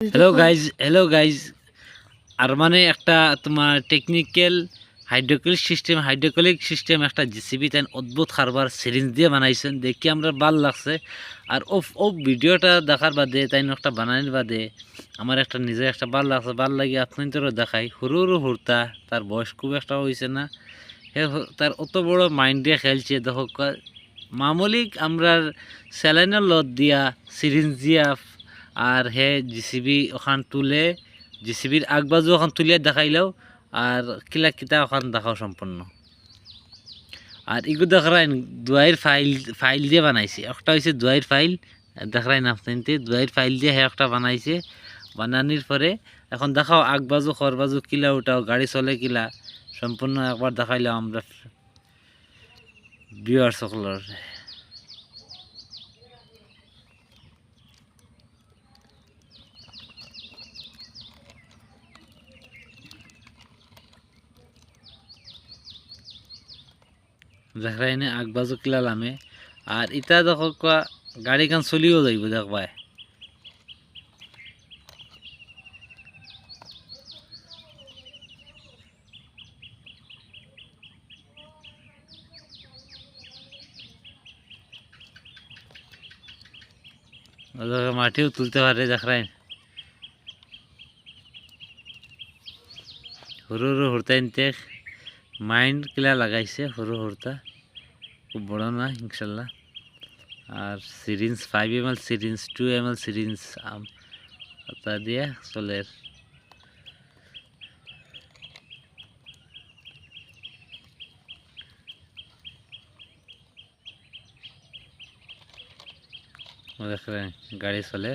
Hello guys hello guys আর মানে একটা তোমার technical hydraulic system hydraulic system একটা জিসিবি তাই অদ্ভুত খারবার সিরিঞ্জ দিয়ে বানাইছেন। দেখি আমরা ভালো লাগছে। আর ও ও ভিডিওটা দেখার বাদে, তাই একটা বানানির বাদে, আমার একটা নিজে একটা ভালো লাগছে। ভালো লাগি আপনাদেরও দেখাই। সরু সরু হুরতা, তার বয়স খুব একটা হয়েছে না। সে তার অত বড় মাইন্ড দিয়ে খেলছে। দেখো মামুলিক আমরা স্যালাইনের লত দিয়া সিরিঞ্জ দিয়া আর হে জিসিবি ওখান তুলে জিসিবির আগবাজু ওখান তুলিয়া দেখাইলেও আর কিলা কিতা ওখান দেখাও সম্পূর্ণ আর ইগু দেখাই দুয়াইয়ের ফাইল ফাইল দিয়ে বানাইছে। একটা হয়েছে দুয়াইয়ের ফাইল দেখাই না আপনাদের দুয়াইয়ের ফাইল দিয়ে হে একটা বানাইছে। বানানির পরে এখন দেখাও আগবাজু খরবাজু কিলা উঠাও, গাড়ি চলে কিলা। সম্পূর্ণ একবার দেখাইলাম আমরা বিয়ার সকলের দেখাই নে আগবাজু কিলা লামে আর ইটা দেখো কোৱা গাড়ীখন চলিও যাইব দেখবাই মাটিও তুলতে পারে দেখাই সৰু সৰু হুৰ্তা নিতে মাইন্ড কিলা লাগাইছে সৰু হুৰ্তা খুব বড় না ইনশাল্লাহ আর syringe five M L syringe two M L syringe তা দিয়ে চলে দেখেন গাড়ি চলে